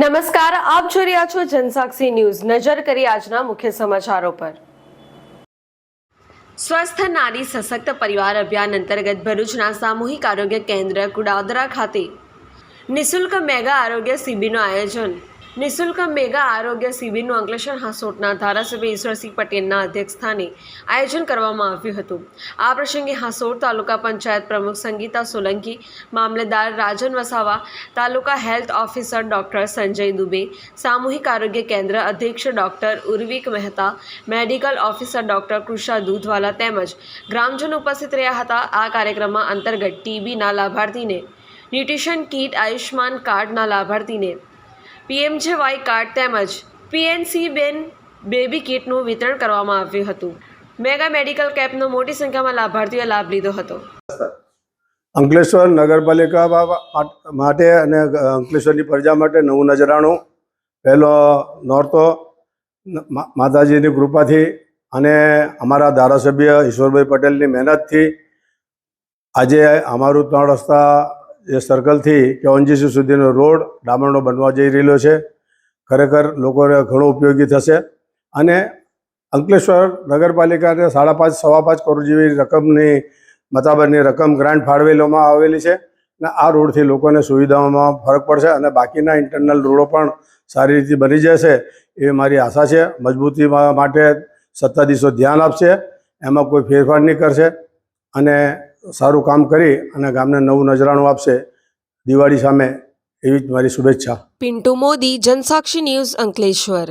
નમસ્કાર, આપ જોઈ રહ્યા છો જનસાક્ષી ન્યૂઝ. નજર કરી આજના મુખ્ય સમાચારો પર. સ્વસ્થ, નારી, સશક્ત પરિવાર અભિયાન અંતર્ગત ભરૂચના સામૂહિક આરોગ્ય કેન્દ્ર કુડાદરા ખાતે નિશુલ્ક મેગા આરોગ્ય શિબિરનું આયોજન. નિશુલ્ક મેગા આરોગ્ય શિબિરનું અંકલેશ્વર હાંસોટના ધારાસભ્ય ઈશ્વરસિંહ પટેલના અધ્યક્ષસ્થાને આયોજન કરવામાં આવ્યું હતું. આ પ્રસંગે હાંસોટ તાલુકા પંચાયત પ્રમુખ Sangita Solanki, મામલેદાર Rajan Vasava, taluka health officer doctor Sanjay Dubey, સામૂહિક આરોગ્ય કેન્દ્ર અધ્યક્ષ doctor Urvik Mehta, medical officer doctor Krusha Dudhwala તેમજ ગ્રામજનો ઉપસ્થિત રહ્યા હતા. આ કાર્યક્રમમાં અંતર્ગત ટીબીના લાભાર્થીને ન્યુટ્રિશન કીટ આયુષ્માન કાર્ડના લાભાર્થીને પીએમજેવાય કાર્ડ તેમજ પીએનસી બેન બેબી કીટનું વિતરણ કરવામાં આવ્યું હતું. મેગા મેડિકલ કેમ્પનો મોટી સંખ્યામાં લાભાર્થીઓએ લાભ લીધો હતો. અંકલેશ્વર નગરપાલિકા માટે અને અંકલેશ્વરની પ્રજા માટે નવું નજરાણું, પહેલો નોરતો માતાજીની કૃપાથી અને અમારા ધારાસભ્ય ઈશ્વરભાઈ પટેલની મહેનતથી આજે અમારું ત્રણ રસ્તા જે સર્કલથી કે ઓનજીસી સુધીનો રોડ ડામરનો બનવા જઈ રહેલો છે. ખરેખર લોકોને ઘણો ઉપયોગી થશે. અને અંકલેશ્વર નગરપાલિકાને સાડા પાંચ, સવા પાંચ કરોડ જેવી રકમની, મતાબરની રકમ ગ્રાન્ટ ફાળવેલોમાં આવેલી છે અને આ રોડથી લોકોને સુવિધાઓમાં ફરક પડશે અને બાકીના ઇન્ટરનલ રોડો પણ સારી રીતે બની જશે એવી મારી આશા છે. મજબૂતી માટે સત્તાધીશો ધ્યાન આપશે. એમાં કોઈ ફેરફાર નહીં કરશે. અને સારું કામ કરી અને ગામને નવું નજરાણું આપશે. દિવાળી સામે એવી જ મારી શુભેચ્છા. પિન્ટુ મોદી, જનસાક્ષી ન્યૂઝ અંકલેશ્વર.